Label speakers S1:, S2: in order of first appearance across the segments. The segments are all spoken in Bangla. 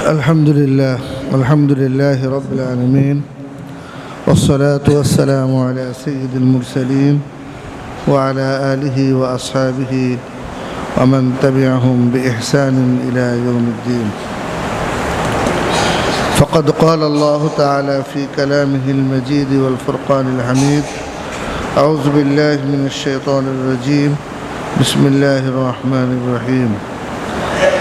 S1: الحمد لله الحمد لله رب العالمين والصلاة والسلام على سيد المرسلين وعلى آله وأصحابه ومن تبعهم بإحسان إلى يوم الدين. فقد قال الله تعالى في كلامه المجيد والفرقان الحميد أعوذ بالله من الشيطان الرجيم بسم الله الرحمن الرحيم.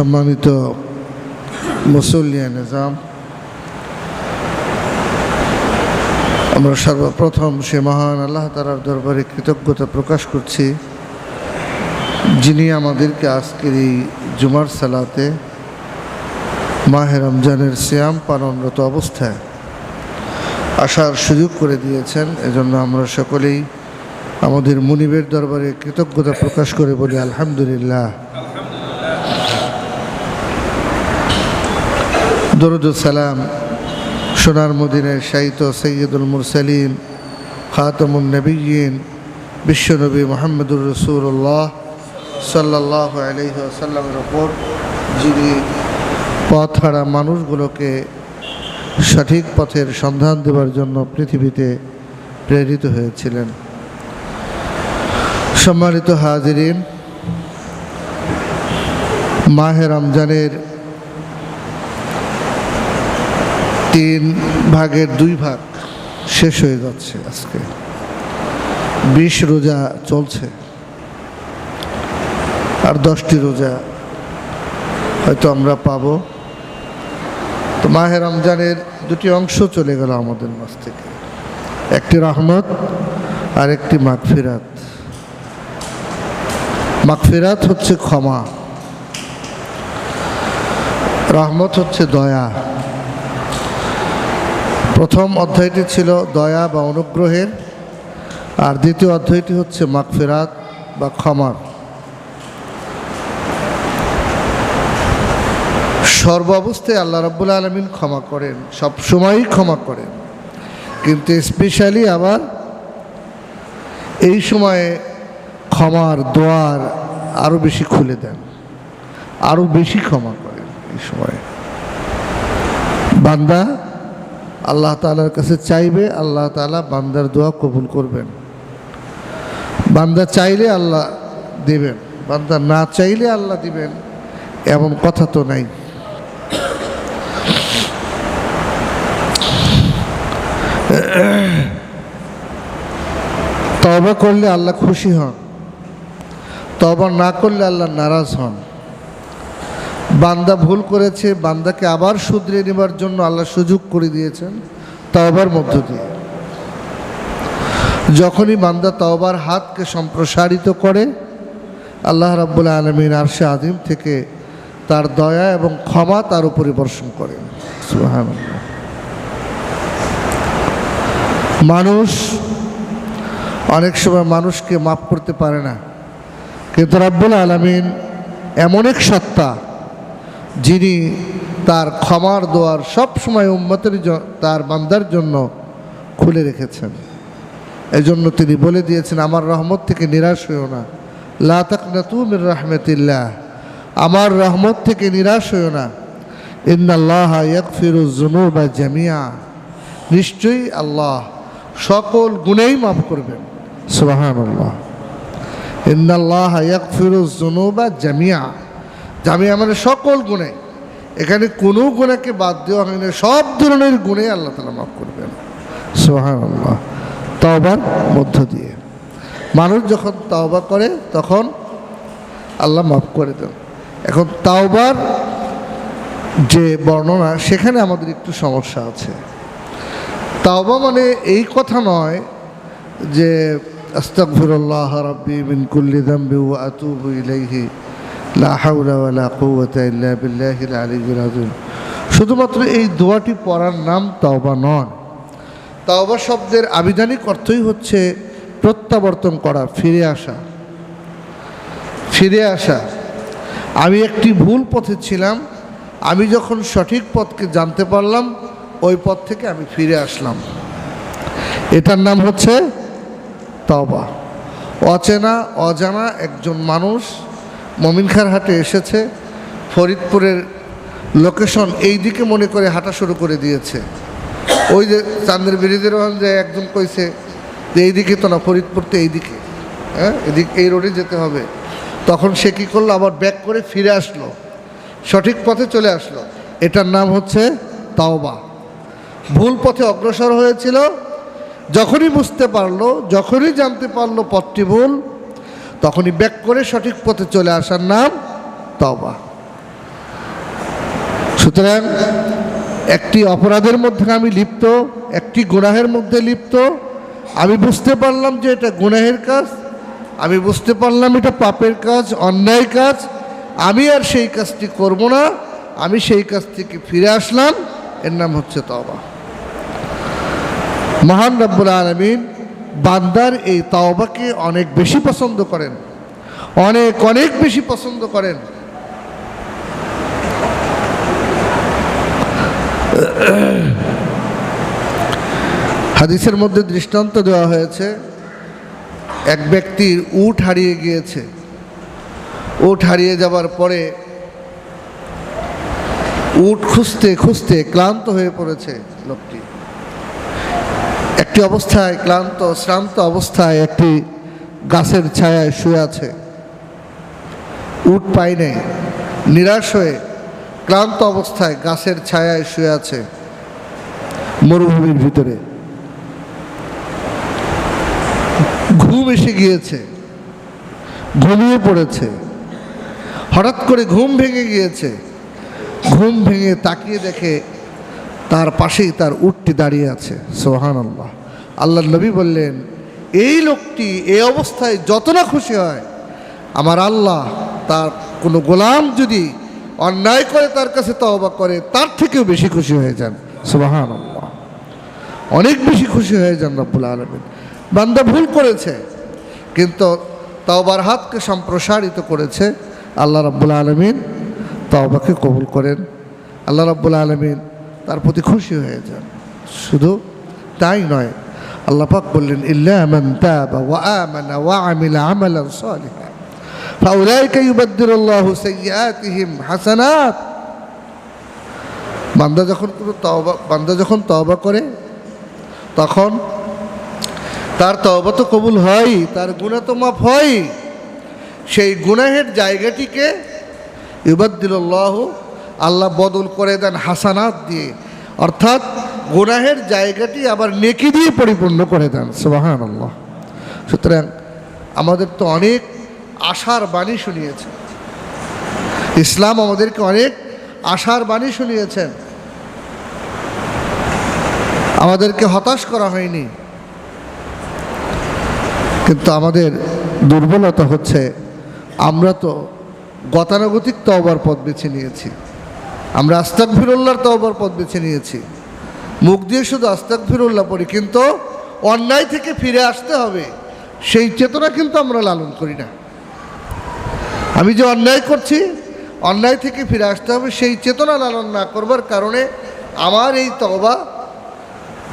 S1: সম্মানিত মুসল্লিয়া নিজাম, আমরা সর্বপ্রথম সে মহান আল্লাহ তালার দরবারে কৃতজ্ঞতা প্রকাশ করছি, যিনি আমাদেরকে আজকের এই জুমার সালাতে মাহে রমজানের শ্যাম পালনরত অবস্থায় আসার সুযোগ করে দিয়েছেন। এজন্য আমরা সকলেই আমাদের মুনিবের দরবারে কৃতজ্ঞতা প্রকাশ করে বলি, আলহামদুলিল্লাহ। দরুদ সালাম সোনার মদিনের শাহিত সৈয়দুল মুরসালিম খাতমুল নবীন বিশ্বনবী মোহাম্মদুর রসুল্লাহ সাল্লাহ আলহিসাল্লামের ওপর যিনি পথ হারা মানুষগুলোকে সঠিক পথের সন্ধান দেওয়ার জন্য পৃথিবীতে প্রেরিত হয়েছিলেন। সম্মানিত হাজিরিন, মাহে রমজানের তিন ভাগের দুই ভাগ শেষ হয়ে যাচ্ছে আজকে। বিশ রোজা চলছে। আর দশটি রোজা হয়তো আমরা পাব। তো মাহে রমজানের দুটি অংশ চলে গেল আমাদের মাছ থেকে। একটি রহমত আর একটি মাগফিরাত। মাগফিরাত হচ্ছে ক্ষমা। রহমত হচ্ছে দয়া। প্রথম অধ্যায়টি ছিল দয়া বা অনুগ্রহের, আর দ্বিতীয় অধ্যায়টি হচ্ছে মাগফিরাত বা ক্ষমার। সর্বাবস্থায় আল্লাহ রাব্বুল আলমিন ক্ষমা করেন সব সময়ই ক্ষমা করেন। কিন্তু স্পেশালি আবার এই সময়ে ক্ষমার দোয়ার আরও বেশি খুলে দেন আরও বেশি ক্ষমা করেন এই সময়ে। বান্দা আল্লাহ তালার কাছে চাইবে, আল্লাহ তালা বান্দার দোয়া কবুল করবেন। বান্দা চাইলে আল্লাহ দেবেন, বান্দা না চাইলে আল্লাহ দিবেন, এমন কথা তো নাই। তবা করলে আল্লাহ খুশি হন তবা না করলে আল্লাহ নারাজ হন। বান্দা ভুল করেছে, বান্দাকে আবার শুধরে নেবার জন্য আল্লাহ সুযোগ করে দিয়েছেন, তাওবার মধ্য দিয়ে। যখনই বান্দা তাওবার হাতকে সম্প্রসারিত করে, আল্লাহ রাব্বুল আলমিন আরশে আদিম থেকে তার দয়া এবং ক্ষমা তার উপরে বর্ষণ করেন। মানুষ অনেক সময় মানুষকে মাফ করতে পারে না, কিন্তু রাব্বুল আলমিন এমন এক সত্তা যিনি তার ক্ষমার দোয়ার সব সময় উম্মতের তার বান্দার জন্য খুলে রেখেছেন। এই জন্য তিনি বলে দিয়েছেন, আমার রহমত থেকে নিরাশ হইও না। লা তাকনা তুমির রহমতিল্লাহ। আমার রহমত থেকে নিরাশ হইও না। ইন্নাল্লাহ ইয়াকফিরু যুনুবা জামিয়া নিশ্চয়ই আল্লাহ সকল গুণেই মাফ করবেন। সুবহানাল্লাহ। ইন্নাল্লাহ ইয়াকফিরু যুনুবা জামিয়া জামিয়া মানে সকল গুণে। এখানে কোনো গুণাকে বাদ দেওয়া হয় না। সব ধরনের গুণে আল্লাহ তালা মাফ করবেন। সোহান আল্লাহ তওবার মধ্য দিয়ে। মানুষ যখন তাওবা করে, তখন আল্লাহ মাফ করে দেন। এখন তাওবার যে বর্ণনা, সেখানে আমাদের একটু সমস্যা আছে। তাওবা মানে এই কথা নয় যে, আস্তাগফিরুল্লাহ রাব্বি মিন কুল্লি যামবি ওয়া আতুবু ইলাইহি। লা হাওলা ওয়ালা কুওয়াতা ইল্লা বিল্লাহিল আলিয়্যিল শুধুমাত্র এই দোয়াটি পড়ার নাম তাওবা নয় তাওবা শব্দের আবিধানিক অর্থই হচ্ছে প্রত্যাবর্তন করা, ফিরে আসা। ফিরে আসা। আমি একটি ভুল পথে ছিলাম, আমি যখন সঠিক পথকে জানতে পারলাম, ওই পথ থেকে আমি ফিরে আসলাম। এটার নাম হচ্ছে তবা অচেনা, অজানা একজন মানুষ মমিনখার হাটে এসেছে, ফরিদপুরের লোকেশন এই দিকে মনে করে হাঁটা শুরু করে দিয়েছে। ওই যে চান্দের বিরোধী রহমান যে একজন কইছে যে এই দিকে তো না, ফরিদপুর তো এই দিকে হ্যাঁ এদিক, এই রোডে যেতে হবে। তখন সে কী করল? আবার ব্যাক করে ফিরে আসলো। সঠিক পথে চলে আসলো। এটার নাম হচ্ছে তাওবা। ভুল পথে অগ্রসর হয়েছিল। যখনই বুঝতে পারল, যখনই জানতে পারল পথটি ভুল তখনই ব্যাক করে সঠিক পথে চলে আসার নাম তওবা। সুতরাং একটি অপরাধের মধ্যে আমি লিপ্ত, একটি গুনাহের মধ্যে লিপ্ত। আমি বুঝতে পারলাম যে এটা গুনাহের কাজ, আমি বুঝতে পারলাম এটা পাপের কাজ, অন্যায় কাজ। আমি আর সেই কাজটি করব না, আমি সেই কাজ থেকে ফিরে আসলাম। এর নাম হচ্ছে তবা মহান রব্বুল আলমিন বান্দার এই তাওবাকে অনেক বেশি পছন্দ করেন। অনেক অনেক বেশি পছন্দ করেন। হাদিসের মধ্যে দৃষ্টান্ত দেওয়া হয়েছে, এক ব্যক্তির উট হারিয়ে গিয়েছে। উট হারিয়ে যাবার পরে উট খুঁজতে খুঁজতে ক্লান্ত হয়ে পড়েছে। একটি অবস্থায় ক্লান্ত, শ্রান্ত অবস্থায় একটি গাছের ছায়ায় শুয়ে আছে। উট পাই নেই নিরাশ হয়ে ক্লান্ত অবস্থায় গাছের ছায়ায় শুয়ে আছে মরুভূমির ভিতরে। ঘুম এসে গিয়েছে, ঘুমিয়ে পড়েছে। হঠাৎ করে ঘুম ভেঙে গিয়েছে, ঘুম ভেঙে তাকিয়ে দেখে তার পাশেই তার উটটি দাঁড়িয়ে আছে সোহান আল্লাহ আল্লাহ নবী বললেন, এই লোকটি এই অবস্থায় যত না খুশি হয়, আমার আল্লাহ তার কোনো গোলাম যদি অন্যায় করে তার কাছে তওবা করে, তার থেকেও বেশি খুশি হয়ে যান। সোহান আল্লাহ অনেক বেশি খুশি হয়ে যান রব্বুল আলমিন। বান্দা ভুল করেছে, কিন্তু তওবার হাতকে সম্প্রসারিত করেছে। আল্লাহ রাব্বুল আলমিন তওবাকে কবুল করেন। আল্লাহ রাব্বুল আলমিন তার প্রতি খুশি হয়ে যান। শুধু তাই নয়, আল্লাহ পাক বললেন, ইল্লা মান তাবা ওয়া আমানা ওয়া আমিলা আমালান সালিহা। ফাউলাইকা ইউবাদদিলুল্লাহু সাইয়্যাতিহিম হাসানাত। বান্দা যখন কোনো তওবা, বান্দা যখন তওবা করে, তখন তার তওবা তো কবুল হয়, তার গুণা তো মাফ হয়। সেই গুনাহের জায়গাটিকে ইবাদ্দিল্লাহ আল্লাহ বদল করে দেন হাসানাত দিয়ে। অর্থাৎ গুনাহের জায়গাটি আবার নেকি দিয়ে পরিপূর্ণ করে দেন সুবাহান আল্লাহ সুতরাং আমাদের তো অনেক আশার বাণী শুনিয়েছে। ইসলাম আমাদেরকে অনেক আশার বাণী শুনিয়েছেন। আমাদেরকে হতাশ করা হয়নি। কিন্তু আমাদের দুর্বলতা হচ্ছে আমরা তো গতানুগতিক তওবার পথ বেছে নিয়েছি। আমরা আস্তাক ফিরুল্লাহর তওবার পথ বেছে নিয়েছি। মুখ দিয়ে শুধু আস্তাক ফিরুল্লাহ পড়ি, কিন্তু অন্যায় থেকে ফিরে আসতে হবে। সেই চেতনা কিন্তু আমরা লালন করি না। আমি যে অন্যায় করছি, অন্যায় থেকে ফিরে আসতে হবে, সেই চেতনা লালন না করবার কারণে আমার এই তওবা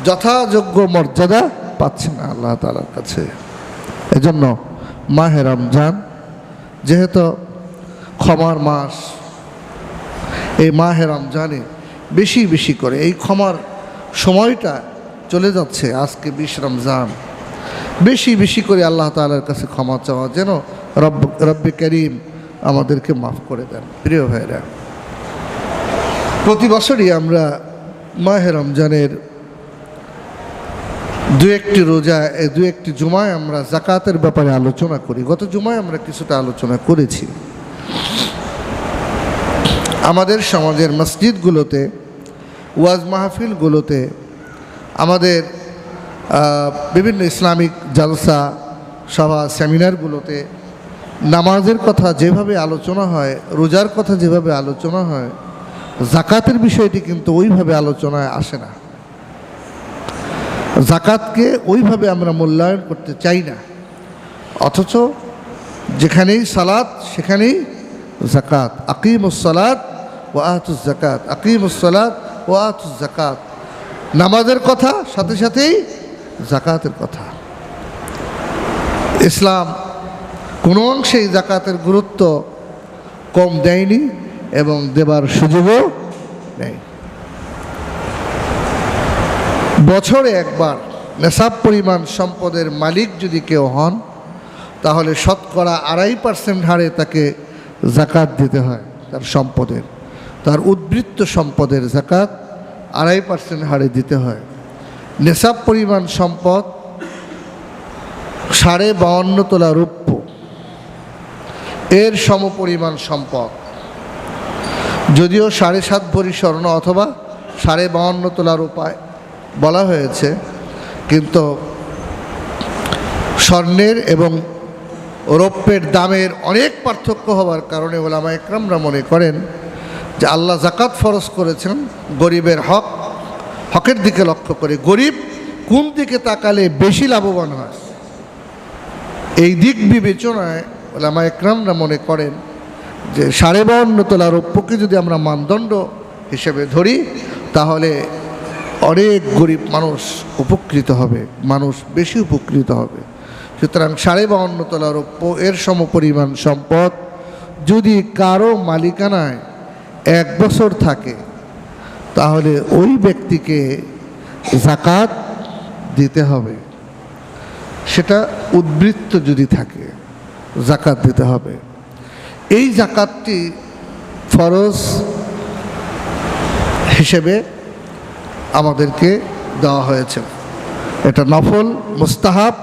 S1: যথাযোগ্য মর্যাদা পাচ্ছে না আল্লাহ তালার কাছে। এজন্য মাহে রমজান, যেহেতু ক্ষমার মাস এই মাহে রমজানে বেশি বেশি করে এই ক্ষমার সময়টা চলে যাচ্ছে আজকে বিশ রমজান। বেশি বেশি করে আল্লাহ তালার কাছে ক্ষমা চাওয়া যেন রব্ব, রব্বে করিম আমাদেরকে মাফ করে দেন। প্রিয় ভাইরা প্রতি বছরই আমরা মাহে রমজানের দু একটি রোজা দু একটি জুমায় আমরা জাকাতের ব্যাপারে আলোচনা করি। গত জুমায় আমরা কিছুটা আলোচনা করেছি। আমাদের সমাজের মসজিদগুলোতে, ওয়াজ মাহফিলগুলোতে, আমাদের বিভিন্ন ইসলামিক জালসা সভা সেমিনারগুলোতে নামাজের কথা যেভাবে আলোচনা হয়, রোজার কথা যেভাবে আলোচনা হয়, জাকাতের বিষয়টি কিন্তু ওইভাবে আলোচনায় আসে না। জাকাতকে ওইভাবে আমরা মূল্যায়ন করতে চাই না। অথচ যেখানেই সালাত, সেখানেই জাকাত। আকিমুসলাত ও জাকাত আকিমুসলাত ও আহতুস জাকাত নামাজের কথা, সাথে সাথেই জাকাতের কথা। ইসলাম কোনো অংশেই জাকাতের গুরুত্ব কম দেয়নি এবং দেবার সুযোগও নেই। বছরে একবার নেশাব পরিমাণ সম্পদের মালিক যদি কেউ হন, তাহলে শতকরা আড়াই পার্সেন্ট হারে তাকে জাকাত দিতে হয় তার সম্পদের। তার উদ্বৃত্ত সম্পদের জাকাত আড়াই পার্সেন্ট হারে দিতে হয়। নেশাব পরিমাণ সম্পদ সাড়ে বাউন্ন তোলা রূপ্য। এর সমপরিমাণ সম্পদ। যদিও সাড়ে সাত ভরি স্বর্ণ অথবা সাড়ে বাউন্ন তোলার উপায় বলা হয়েছে, কিন্তু স্বর্ণের এবং রৌপ্যের দামের অনেক পার্থক্য হওয়ার কারণে ওলামা একরামরা মনে করেন যে আল্লাহ জাকাত ফরজ করেছেন গরিবের হক, হকের দিকে লক্ষ্য করে। গরিব কোন দিকে তাকালে বেশি লাভবান হয়? এই দিক বিবেচনায় ওলামা একরামরা মনে করেন যে সাড়ে বাউন্ন তোলা রৌপ্যকে যদি আমরা মানদণ্ড হিসেবে ধরি, তাহলে অনেক গরিব মানুষ উপকৃত হবে, মানুষ বেশি উপকৃত হবে। সুতরাং সাড়ে বাউন্ন তোলা রৌপ্য এর সমপরিমাণ সম্পদ যদি কারও মালিকানায় এক বছর থাকে, তাহলে ওই ব্যক্তিকে জাকাত দিতে হবে। সেটা উদ্বৃত্ত যদি থাকে জাকাত দিতে হবে। এই জাকাতটি ফরজ হিসেবে আমাদেরকে দেওয়া হয়েছে। এটা নফল, মুস্তাহাব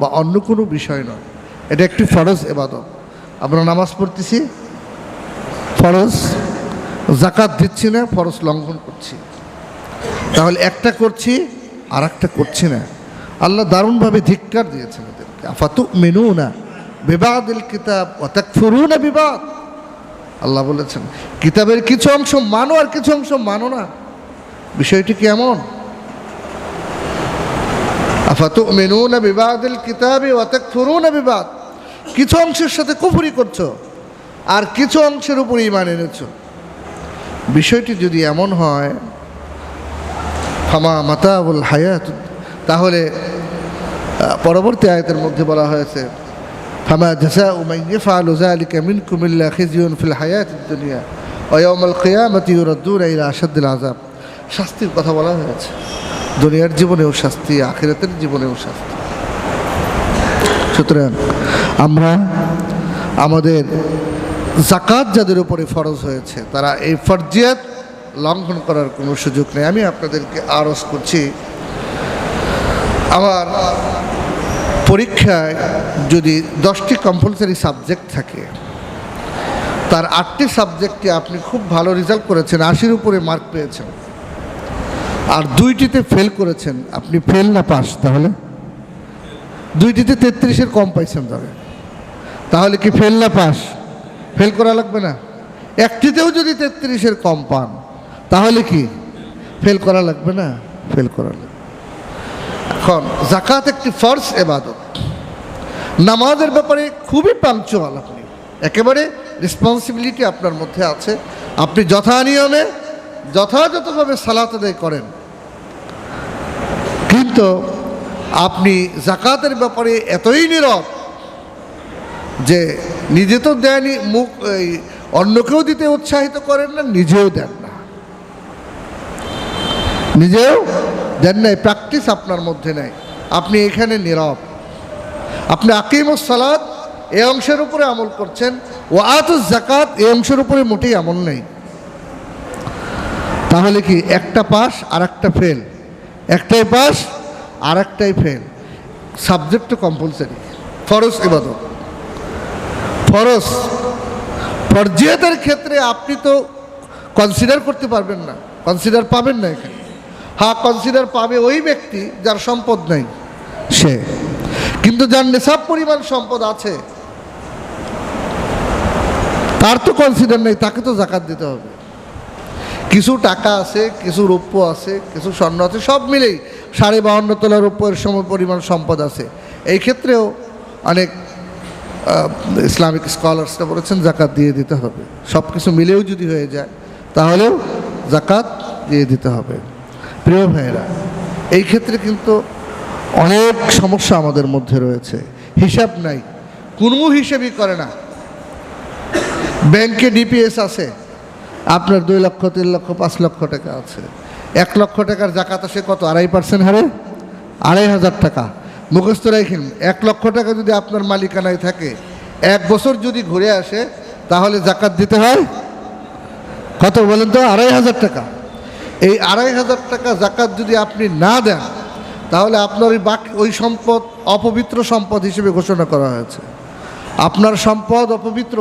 S1: বা অন্য কোনো বিষয় নয়। এটা একটি ফরজ এবাদত। আমরা নামাজ পড়তেছি, ফরজ জাকাত দিচ্ছি না, ফরজ লঙ্ঘন করছি। তাহলে একটা করছি আর একটা করছি না। আল্লাহ দারুণভাবে ধিক্কার দিয়েছেন এদেরকে। আফাতু মেনু না বিবাদিল কিতাব অর্থাৎ ফুরু না বিবাদ। আল্লাহ বলেছেন, কিতাবের কিছু অংশ মানো আর কিছু অংশ মানো না। বিষয়টি কি এমন? আফাতু মেনু না বিবাদিল কিতাবে অর্থাৎ ফুরু না বিবাদ। কিছু অংশের সাথে কুফুরি করছ, আর কিছু অংশের উপর ইমান এনেছো। বিষয়টি যদি এমন হয়, ফামা মাতাবুল হায়াত, তাহলে পরবর্তী আয়তের মধ্যে বলা হয়েছে, ফামা জাসা উমাইফা আলুজালিকা মিনকুম ইল্লা খিজিউন ফিল হায়াত দুনিয়া ওয়াউমাল কিয়ামতি ইউরাদ্দুন ইলা আশাদ্দিল আযাব। শাস্তির কথা বলা হয়েছে। দুনিয়ার জীবনেও শাস্তি, আখিরাতের জীবনেও শাস্তি। সুতরাং আমরা আমাদের জাকাত যাদের উপরে ফরজ হয়েছে, তারা এই ফরজিয়াত লঙ্ঘন করার কোনো সুযোগ নেই। আমি আপনাদেরকে আরজ করছি, আমার পরীক্ষায় যদি দশটি কম্পালসারি সাবজেক্ট থাকে, তার আটটি সাবজেক্টে আপনি খুব ভালো রেজাল্ট করেছেন, আশির উপরে মার্ক পেয়েছেন, আর দুইটিতে ফেল করেছেন, আপনি ফেল না পাস তাহলে? দুইটিতে তেত্রিশের কম পাইছেন তবে তাহলে কি ফেল না পাস ফেল করা লাগবে না। একটিতেও যদি তেত্রিশের কম পান, তাহলে কি? ফেল করা লাগবে না? ফেল করা লাগবে। এখন জাকাত একটি ফর্স এবাদত। নামাজের ব্যাপারে খুবই পাঞ্চুয়াল আপনি। একেবারে রেসপন্সিবিলিটি আপনার মধ্যে আছে। আপনি যথা নিয়মে যথাযথভাবে সালাত আদায় করেন। কিন্তু আপনি জাকাতের ব্যাপারে এতই নীরব যে নিজে তো দেয়নি, মুখ অন্যকেও দিতে উৎসাহিত করেন না, নিজেও দেন না। নিজেও দেন নাই, প্র্যাকটিস আপনার মধ্যে নেই। আপনি এখানে নীরব। আপনি আকিম সালাদ এ অংশের উপরে আমল করছেন ও আতুস জাকাত এ অংশের উপরে মোটেই আমল নেই। তাহলে কি একটা পাস আর একটা ফেল? একটাই পাস আর একটাই ফেল। সাবজেক্ট তো কম্পালসারি ফরজ ইবাদত। ফরজ ফরজিয়াতের ক্ষেত্রে আপনি তো কনসিডার করতে পারবেন না। কনসিডার পাবেন না এখানে। হ্যাঁ কনসিডার পাবে ওই ব্যক্তি যার সম্পদ নেই, সে। কিন্তু যার নেশাব পরিমাণ সম্পদ আছে, তার তো কনসিডার নেই, তাকে তো জাকাত দিতে হবে। কিছু টাকা আছে, কিছু রৌপ্য আছে, কিছু স্বর্ণ আছে, সব মিলেই সাড়ে বাহান্ন তোলার রৌপ্যের সময় পরিমাণ সম্পদ আছে। এই ক্ষেত্রেও অনেক ইসলামিক স্কলার্সরা বলেছেন, জাকাত দিয়ে দিতে হবে। সব কিছু মিলেও যদি হয়ে যায়, তাহলেও জাকাত দিয়ে দিতে হবে। প্রিয় ভাইয়েরা, এই ক্ষেত্রে কিন্তু অনেক সমস্যা আমাদের মধ্যে রয়েছে। হিসাব নাই কোনো হিসেবই করে না। ব্যাংকে ডিপিএস আছে, আপনার দুই লক্ষ, তিন লক্ষ, পাঁচ লক্ষ টাকা আছে। এক লক্ষ টাকার জাকাত আসে কত? আড়াই পার্সেন্ট হারে? আড়াই হাজার টাকা। মুখস্থ রাখেন, এক লক্ষ টাকা যদি আপনার মালিকানায় থাকে, এক বছর যদি ঘুরে আসে, তাহলে জাকাত দিতে হয়। কত বলেন তো? আড়াই হাজার টাকা। এই আড়াই হাজার টাকা জাকাত যদি আপনি না দেন, তাহলে আপনার ওই বাকি, ওই সম্পদ অপবিত্র সম্পদ হিসেবে ঘোষণা করা হয়েছে। আপনার সম্পদ অপবিত্র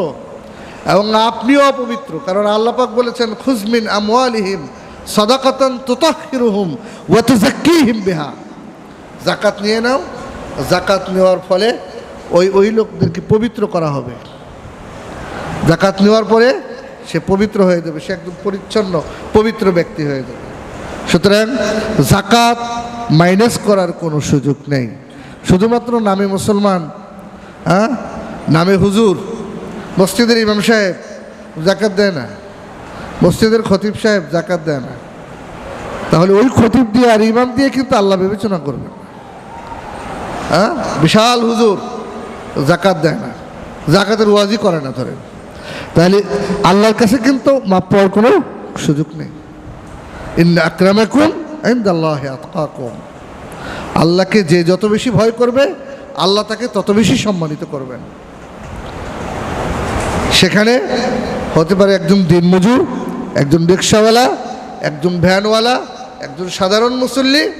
S1: এবং আপনিও অপবিত্র, কারণ আল্লাপাক বলেছেন খুজমিন আমওয়ালিহিম সদাকাতান তুতাহিরুহুম ওয়া তুযাক্কিহিম বিহা। জাকাত নিয়ে নাও, জাকাত নেওয়ার ফলে ওই ওই লোকদেরকে পবিত্র করা হবে। জাকাত নেওয়ার পরে সে পবিত্র হয়ে যাবে, সে একদম পরিচ্ছন্ন, পবিত্র ব্যক্তি হয়ে যাবে। সুতরাং জাকাত মাইনাস করার কোনো সুযোগ নেই। শুধুমাত্র নামে মুসলমান হ্যাঁ? নামে হুজুর, মসজিদের ইমাম সাহেব জাকাত দেয় না। মসজিদের খতিব সাহেব জাকাত দেয় না। তাহলে ওই খতিব দিয়ে আর ইমাম দিয়ে কিন্তু আল্লাহ বিবেচনা করবে হ্যাঁ? বিশাল হুজুর জাকাত দেয় না। জাকাতের ওয়াজি করে না ধরেন। তাহলে আল্লাহর কাছে কিন্তু মাপ পাওয়ার কোনো সুযোগ নেই। ইন্না আক্রামাকুম ইনদাল্লাহ আতকাকুম। আল্লাহকে যে যত বেশি ভয় করবে, আল্লাহ তাকে তত বেশি সম্মানিত করবেন। সেখানে হতে পারে একজন দিনমজুর, একজন রিক্সাওয়ালা, একজন ভ্যানওয়ালা, একজন সাধারণ মুসল্লি,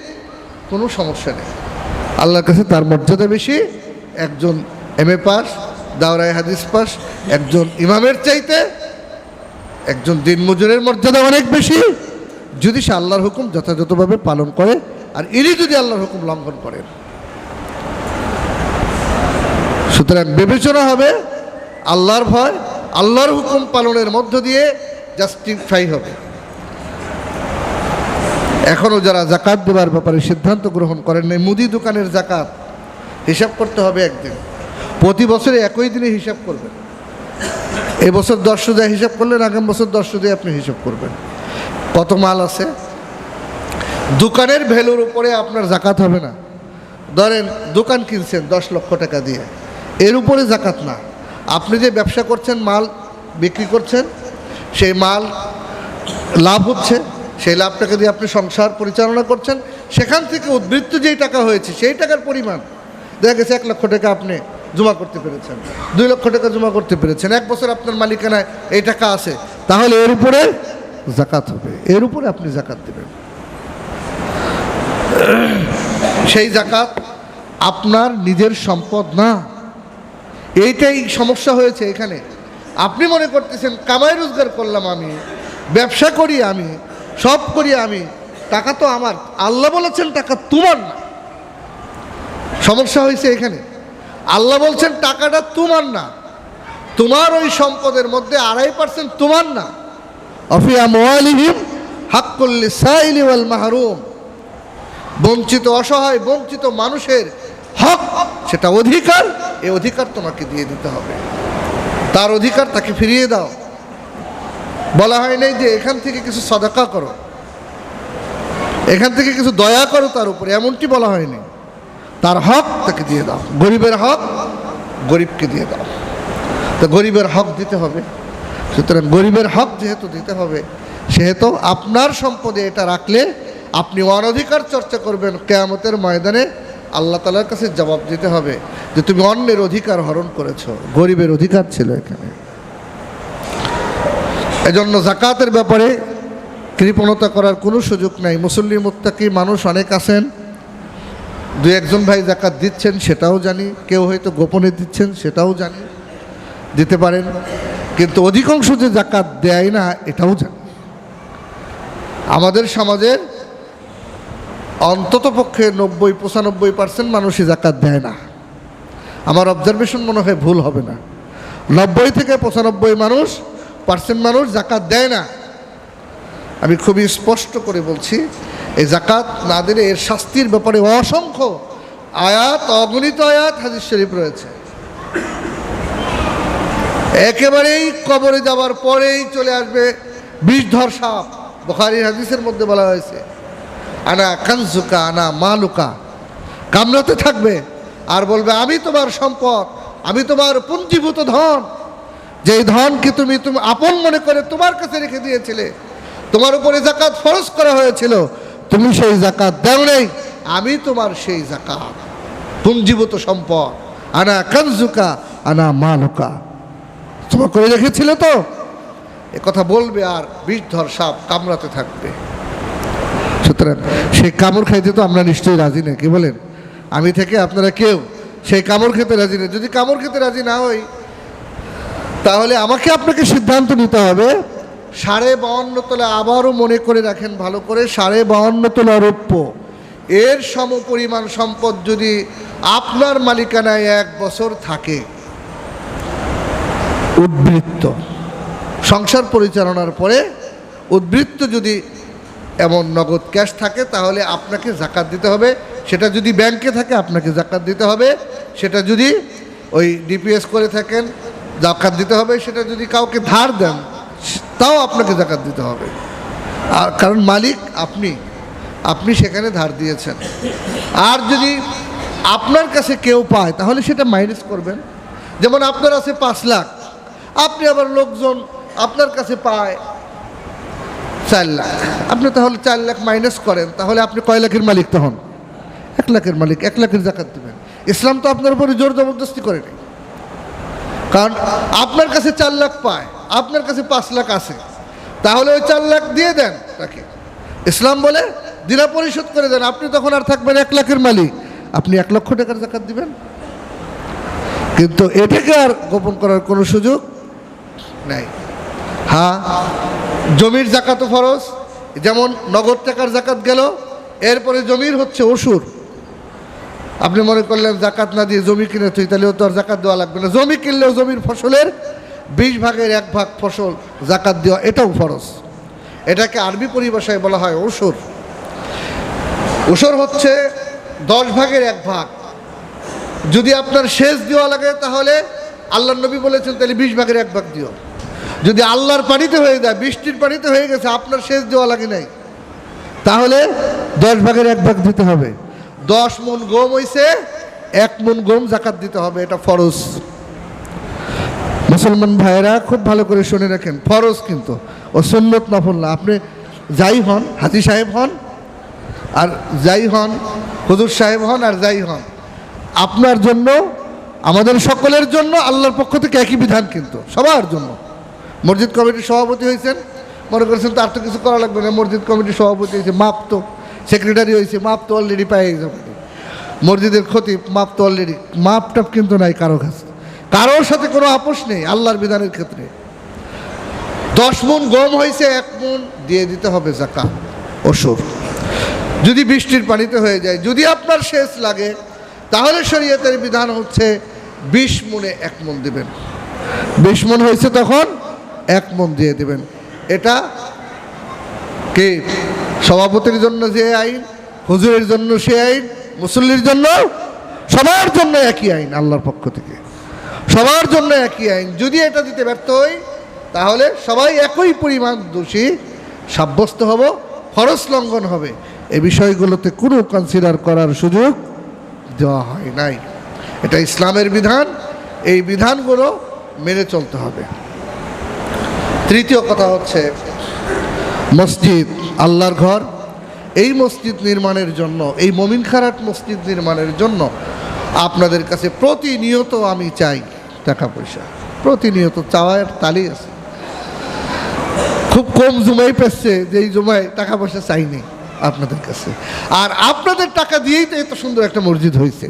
S1: কোনো সমস্যা নেই। আল্লাহর কাছে তার মর্যাদা বেশি, একজন এম এ পাস দাওরাই হাদিস পাস, একজন ইমামের চাইতে, একজন দিনমজুরের মর্যাদা অনেক বেশি। যদি সে আল্লাহর হুকুম যথাযথভাবে পালন করে, আর ইনি যদি আল্লাহর হুকুম লঙ্ঘন করেন। সুতরাং বিবেচনা হবে, আল্লাহর ভয়, আল্লাহর হুকুম পালনের মধ্য দিয়ে জাস্টিফাই হবে। এখনও যারা জাকাত দেওয়ার ব্যাপারে সিদ্ধান্ত গ্রহণ করেন নাই, মুদি দোকানের জাকাত হিসাব করতে হবে একদিন। প্রতি বছরে একই দিনে হিসাব করবেন। এবছর দশ দেয় হিসাব করলেন, আগামী বছর দশ দিয়ে আপনি হিসাব করবেন। কত মাল আছে? দোকানের ভ্যালুর উপরে আপনার জাকাত হবে না। ধরেন দোকান কিনছেন দশ লক্ষ টাকা দিয়ে। এর উপরে জাকাত না। আপনি যে ব্যবসা করছেন, মাল বিক্রি করছেন, সেই মাল লাভ হচ্ছে। সেই লাভটাকে দিয়ে আপনি সংসার পরিচালনা করছেন। সেখান থেকে উদ্বৃত্ত যেই টাকা হয়েছে, সেই টাকার পরিমাণ। দেখা গেছে এক লক্ষ টাকা আপনি জমা করতে পেরেছেন। দুই লক্ষ টাকা জমা করতে পেরেছেন। এক বছর আপনার মালিকানায় এই টাকা আছে। তাহলে এর উপরে জাকাত হবে। এর উপরে আপনি জাকাত দেবেন। সেই জাকাত আপনার নিজের সম্পদ না। এইটাই সমস্যা হয়েছে এখানে। আপনি মনে করতেছেন, কামাই রোজগার করলাম আমি, ব্যবসা করি আমি সব করি আমি, টাকা তো আমার। আল্লাহ বলেছেন, টাকা তোমার না। সমস্যা হয়েছে এখানে। আল্লাহ বলছেন, টাকাটা তোমার না। তোমার ওই সম্পদের মধ্যে আড়াই পার্সেন্ট তোমার না। অফিয়া মোয়ালিহিম হাক্কুল্লি সাইলি ওয়াল মাহরুম। বঞ্চিত অসহায়, বঞ্চিত মানুষের হক, সেটা অধিকার এই অধিকার তোমাকে দিয়ে দিতে হবে। তার অধিকার তাকে ফিরিয়ে দাও। বলা হয় নাই যে এখান থেকে কিছু সদাকা করো। এখান থেকে কিছু দয়া করো তার উপরে, এমনটি বলা হয়নি তার হক তাকে দিয়ে দাও। গরিবের হক গরিবকে দিয়ে দাও। তো গরিবের হক দিতে হবে। সুতরাং গরিবের হক যেহেতু দিতে হবে, সেহেতু আপনার সম্পদে এটা রাখলে আপনি অনধিকার চর্চা করবেন কেয়ামতের ময়দানে। আল্লাহ তালার কাছে জবাব দিতে হবে যে, তুমি অন্যের অধিকার হরণ করেছ। গরিবের অধিকার ছিল এখানে। এজন্য জাকাতের ব্যাপারে কৃপণতা করার কোনো সুযোগ নাই। মুসল্লি, মুত্তাকি মানুষ অনেক আছেন। দু একজন ভাই জাকাত দিচ্ছেন, সেটাও জানি। কেউ হয়তো গোপনে দিচ্ছেন, সেটাও জানি। দিতে পারেন। কিন্তু অধিকাংশ যে জাকাত দেয় না, এটাও জানি। আমাদের সমাজের অন্তত পক্ষে নব্বই, পঁচানব্বই পার্সেন্ট মানুষই জাকাত দেয় না। আমার অবজারভেশন মনে হয় ভুল হবে না। নব্বই থেকে পঁচানব্বই মানুষ পার্সেন্ট মানুষ জাকাত দেয় না। আমি খুবই স্পষ্ট করে বলছি, এই জাকাত না দিলে এর শাস্তির ব্যাপারে অসংখ্য আয়াত, অগণিত আয়াত হাদিস শরীফ রয়েছে। একেবারেই কবরে যাওয়ার পরেই চলে আসবে বিষধর সাপ। বখারির হাদিসের মধ্যে বলা হয়েছে, আনা কানজুকা আনা মালুকা। কামড়াতে থাকবে আর বলবে, আমি তোমার সম্পদ, আমি তোমার পুঞ্জীভূত ধন যেই ধনকে তুমি তুমি আপন মনে করে তোমার কাছে রেখে দিয়েছিলে, তোমার উপরে জাকাত ফরজ করা হয়েছিল, তুমি সেই জাকাত দেও নেই, আমি তোমার সেই জাকাত পুঞ্জীভূত সম্পদ, আনা কানজুকা, আনা মালুকা। তোমার করে রেখেছিল তো? এ কথা বলবে আর বিষধর সাপ কামড়াতে থাকবে। সুতরাং সেই কামড় খাইতে তো আমরা নিশ্চয়ই রাজি না, কি বলেন? আমি থেকে আপনারা কেউ সেই কামড় খেতে রাজি না। যদি কামড় খেতে রাজি না হই তাহলে আমাকে আপনাকে সিদ্ধান্ত নিতে হবে। সাড়ে বাউন্ন তোলা আবারও মনে করে রাখেন ভালো করে, সাড়ে বাউন্ন তোলা রৌপ্য। এর সম পরিমাণ সম্পদ যদি আপনার মালিকানায় এক বছর থাকে, উদ্বৃত্ত। সংসার পরিচালনার পরে উদ্বৃত্ত যদি এমন নগদ ক্যাশ থাকে, তাহলে আপনাকে জাকাত দিতে হবে। সেটা যদি ব্যাংকে থাকে, আপনাকে জাকাত দিতে হবে। সেটা যদি ওই ডিপিএস করে থাকেন জাকাত দিতে হবে, সেটা যদি কাউকে ধার দেন, তাও আপনাকে জাকাত দিতে হবে। আর কারণ মালিক আপনি আপনি সেখানে ধার দিয়েছেন। আর যদি আপনার কাছে কেউ পায়, তাহলে সেটা মাইনাস করবেন। যেমন আপনার আছে পাঁচ লাখ, আপনি আবার লোকজন আপনার কাছে পায় চার লাখ। আপনি তাহলে চার লাখ মাইনাস করেন, তাহলে আপনি কয় লাখের মালিক তখন? এক লাখের মালিক, এক লাখের জাকাত দেবেন। ইসলাম তো আপনার উপরে জোর জবরদস্তি করে নেই কারণ আপনার কাছে চার লাখ পায়, আপনার কাছে পাঁচ লাখ আছে। তাহলে ওই চার লাখ দিয়ে দেন তাকে। ইসলাম বলে, দিনা পরিশোধ করে দেন। আপনি তখন আর থাকবেন এক লাখের মালিক। আপনি এক লক্ষ টাকার জাকাত দিবেন। কিন্তু এটাকে আর গোপন করার কোনো সুযোগ নাই। হ্যাঁ জমির জাকাতও ফরজ। যেমন নগদ টাকার জাকাত গেল, এরপরে জমির হচ্ছে অসুর। আপনি মনে করলেন জাকাত না দিয়ে জমি কিনে তুই তাহলে তো আর জাকাত দেওয়া লাগবে না। জমি কিনলেও জমির ফসলের বিশ ভাগের এক ভাগ ফসল জাকাত দেওয়া, এটাও ফরজ। এটাকে আরবি পরিভাষায় বলা হয় ওসর। ওসর হচ্ছে দশ ভাগের এক ভাগ। যদি আপনার শেষ দেওয়া লাগে, তাহলে আল্লাহ নবী বলেছেন, তাহলে বিশ ভাগের এক ভাগ দিও। যদি আল্লাহর পানিতে হয়ে যায়, বৃষ্টির পানিতে হয়ে গেছে, আপনার শেষ দেওয়া লাগে নাই, তাহলে দশ ভাগের এক ভাগ দিতে হবে। দশ মন গম হইছে, এক মন গম জাকাত দিতে হবে, এটা ফরজ। মুসলমান ভাইয়েরা খুব ভালো করে শুনে রাখেন, ফরজ কিন্তু, ও সুন্নত নফল না। আপনি যাই হন হাতি সাহেব হন, আর যাই হন, হুজুর সাহেব হন, আর যাই হন, আপনার জন্য, আমাদের সকলের জন্য আল্লাহর পক্ষ থেকে একই বিধান কিন্তু, সবার জন্য। মসজিদ কমিটির সভাপতি হয়েছেন, মনে করছেন তার তো কিছু করা লাগবে না, মসজিদ কমিটির সভাপতি হয়েছে, মাপ তো। সেক্রেটারি হয়েছে, মাপ তো অলরেডি পাই যাবে মসজিদের ক্ষতি, মাপ তো অলরেডি মাপ টাপ কিন্তু নাই কারও কাছে। কারোর সাথে কোনো আপোষ নেই আল্লাহর বিধানের ক্ষেত্রে। দশ মন গম হয়েছে, এক মন দিয়ে দিতে হবে জাকা অসুর যদি বৃষ্টির পানিতে হয়ে যায়, যদি আপনার শেষ লাগে, তাহলে শরীয়তের বিধান হচ্ছে বিশ মনে এক মন দেবেন। বিশ মন হয়েছে তখন এক মন দিয়ে দেবেন। এটা কে? সভাপতির জন্য যে আইন, হুজুরের জন্য সে আইন, মুসল্লির জন্য সবার জন্য একই আইন আল্লাহর পক্ষ থেকে। সবার জন্য একই আইন। যদি এটা দিতে ব্যর্থ হই, তাহলে সবাই একই পরিমাণ দোষী, সাব্যস্ত হব ফরজ লঙ্ঘন হবে। এ বিষয়গুলোতে কোনো কনসিডার করার সুযোগ দেওয়া হয় নাই। এটা ইসলামের বিধান। এই বিধানগুলো মেনে চলতে হবে। তৃতীয় কথা হচ্ছে মসজিদ, আল্লাহর ঘর। এই মসজিদ নির্মাণের জন্য, এই মমিন খারাট মসজিদ নির্মাণের জন্য আপনাদের কাছে প্রতিনিয়ত আমি চাই টাকা পয়সা। প্রতিনিয়ত চাওয়ার তালি আছে। খুব কম জুমাই পেচ্ছে যে এই জুমায় টাকা পয়সা চাইনি আপনাদের কাছে। আর আপনাদের টাকা দিয়েই তো এত সুন্দর একটা মসজিদ হয়েছে।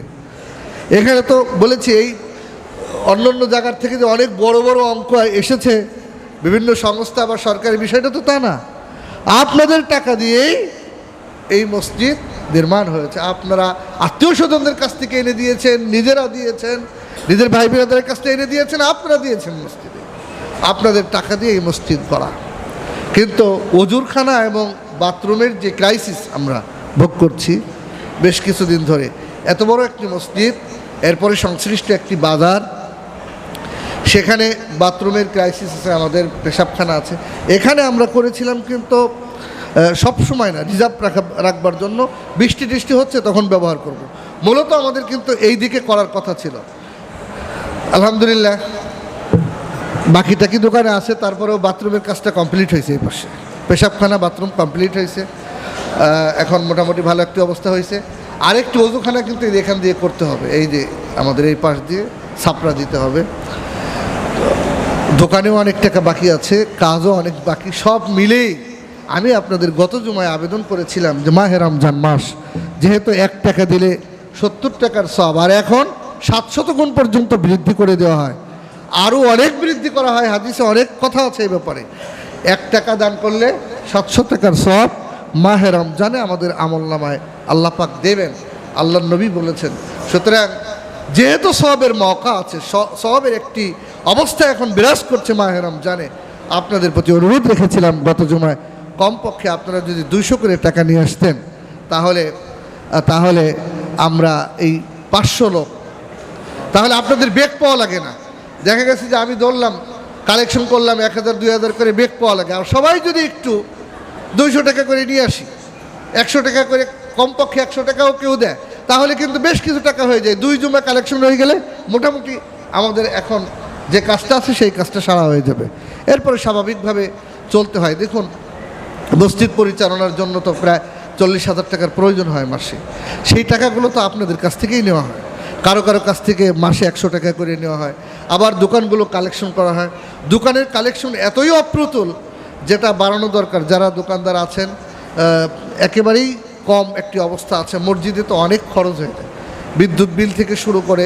S1: এখানে তো বলেছি, এই অন্য অন্য জায়গার থেকে যে অনেক বড় বড় অঙ্ক এসেছে, বিভিন্ন সংস্থা বা সরকারি বিষয়টা তো তা না। আপনাদের টাকা দিয়েই এই মসজিদ নির্মাণ হয়েছে। আপনারা আত্মীয় স্বজনদের কাছ থেকে এনে দিয়েছেন, নিজেরা দিয়েছেন, নিজের ভাই বোনদের কাছ থেকে এনে দিয়েছেন, আপনারা দিয়েছেন মসজিদে। আপনাদের টাকা দিয়ে এই মসজিদ করা কিন্তু অজুরখানা এবং বাথরুমের যে ক্রাইসিস আমরা ভোগ করছি, বেশ কিছুদিন ধরে, এত বড় একটি মসজিদ, এরপরে সংশ্লিষ্ট একটি বাজার সেখানে বাথরুমের ক্রাইসিস আছে, আমাদের পেশাবখানা আছে। এখানে আমরা করেছিলাম কিন্তু সব সময় না, রিজার্ভ রাখা, রাখবার জন্য বৃষ্টি টিষ্টি হচ্ছে তখন ব্যবহার করব। মূলত আমাদের কিন্তু এই দিকে করার কথা ছিল। আলহামদুলিল্লাহ। বাকিটা টাকি দোকানে আছে, তারপরেও বাথরুমের কাজটা কমপ্লিট হয়েছে এই পাশে। পেশাবখানা, বাথরুম কমপ্লিট হয়েছে। এখন মোটামুটি ভালো একটি অবস্থা হয়েছে। আরেকটি অজুখানা কিন্তু এখান দিয়ে করতে হবে। এই যে আমাদের এই পাশ দিয়ে ছাপড়া দিতে হবে। দোকানেও অনেক টাকা বাকি আছে, কাজও অনেক বাকি, সব মিলেই আমি আপনাদের গত জুমায় আবেদন করেছিলাম যে মাহে রমজান মাস, যেহেতু এক টাকা দিলে সত্তর টাকার সব আর এখন সাতশত গুণ পর্যন্ত বৃদ্ধি করে দেওয়া হয়। আরও অনেক বৃদ্ধি করা হয়, হাদিসে অনেক কথা আছে এই ব্যাপারে। এক টাকা দান করলে সাতশো টাকার সব মাহে রমজানে আমাদের আমল নামায় আল্লাহ পাক দেবেন। আল্লাহ নবী বলেছেন, সুতরাং যেহেতু সবের মৌকা আছে সবের একটি অবস্থা এখন বিরাজ করছে মাহে জানে আপনাদের প্রতি অনুরোধ রেখেছিলাম গত জুমায়, কমপক্ষে আপনারা যদি দুইশো করে টাকা নিয়ে আসতেন, তাহলে তাহলে আমরা এই পাঁচশো লোক, তাহলে আপনাদের বেগ পাওয়া লাগে না। দেখা গেছে যে আমি ধরলাম, কালেকশন করলাম এক হাজার, দুই হাজার করে বেগ পাওয়া লাগে। আর সবাই যদি একটু দুইশো টাকা করে নিয়ে আসি, একশো টাকা করে, কমপক্ষে একশো টাকাও কেউ দেয়, তাহলে কিন্তু বেশ কিছু টাকা হয়ে যায়। দুই জুমা কালেকশন হয়ে গেলে মোটামুটি আমাদের এখন যে কাজটা আছে সেই কাজটা সারা হয়ে যাবে। এরপরে স্বাভাবিকভাবে চলতে হয়। দেখুন, মসজিদ পরিচালনার জন্য তো প্রায় চল্লিশ হাজার টাকার প্রয়োজন হয় মাসে। সেই টাকাগুলো তো আপনাদের কাছ থেকেই নেওয়া হয়। কারও কারও কাছ থেকে মাসে একশো টাকা করে নেওয়া হয়। আবার দোকানগুলো কালেকশন করা হয়। দোকানের কালেকশন এতই অপ্রতুল যেটা বাড়ানো দরকার। যারা দোকানদার আছেন একেবারেই কম একটি অবস্থা আছে। মসজিদে তো অনেক খরচ হয়ে যায়। বিদ্যুৎ বিল থেকে শুরু করে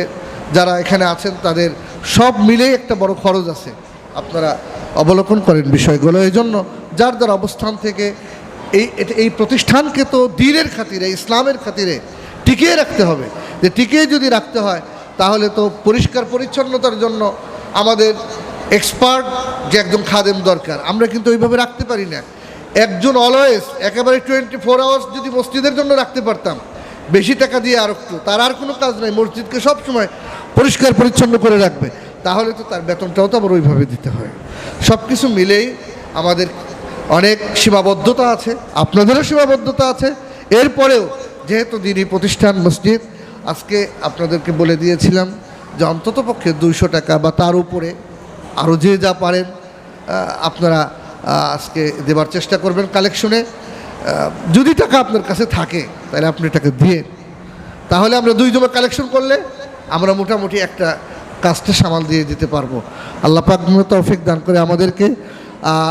S1: যারা এখানে আছেন তাদের সব মিলেই একটা বড় খরচ আছে। আপনারা অবলোকন করেন বিষয়গুলো। এই জন্য যার যার অবস্থান থেকে এই এই প্রতিষ্ঠানকে তো দিনের খাতিরে, ইসলামের খাতিরে টিকিয়ে রাখতে হবে। যে টিকিয়ে যদি রাখতে হয়, তাহলে তো পরিষ্কার পরিচ্ছন্নতার জন্য আমাদের এক্সপার্ট যে একজন খাদেম দরকার। আমরা কিন্তু ওইভাবে রাখতে পারি না। একজন অলওয়েজ একেবারে টোয়েন্টি ফোর আওয়ার্স যদি মসজিদের জন্য রাখতে পারতাম বেশি টাকা দিয়ে আর একটু, তার আর কোনো কাজ নাই, মসজিদকে সবসময় পরিষ্কার পরিচ্ছন্ন করে রাখবে। তাহলে তো তার বেতনটাও তো আবার ওইভাবে দিতে হয়। সব কিছু মিলেই আমাদের অনেক সীমাবদ্ধতা আছে, আপনাদেরও সীমাবদ্ধতা আছে। এরপরেও যেহেতু দিনই প্রতিষ্ঠান মসজিদ, আজকে আপনাদেরকে বলে দিয়েছিলাম যে অন্তত পক্ষে দুইশো টাকা বা তার উপরে আরও যে যা পারেন আপনারা আজকে দেবার চেষ্টা করবেন কালেকশনে। যদি টাকা আপনার কাছে থাকে, তাহলে আপনি টাকা দিয়ে তাহলে আমরা দুই জমা কালেকশন করলে আমরা মোটামুটি একটা কাজটা সামাল দিয়ে দিতে পারব। আল্লাহ পাক তৌফিক দান করে আমাদেরকে।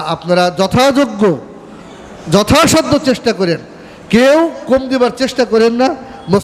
S1: আপনারা যথাযোগ্য, যথাসাধ্য চেষ্টা করেন। কেউ কম দেবার চেষ্টা করেন না।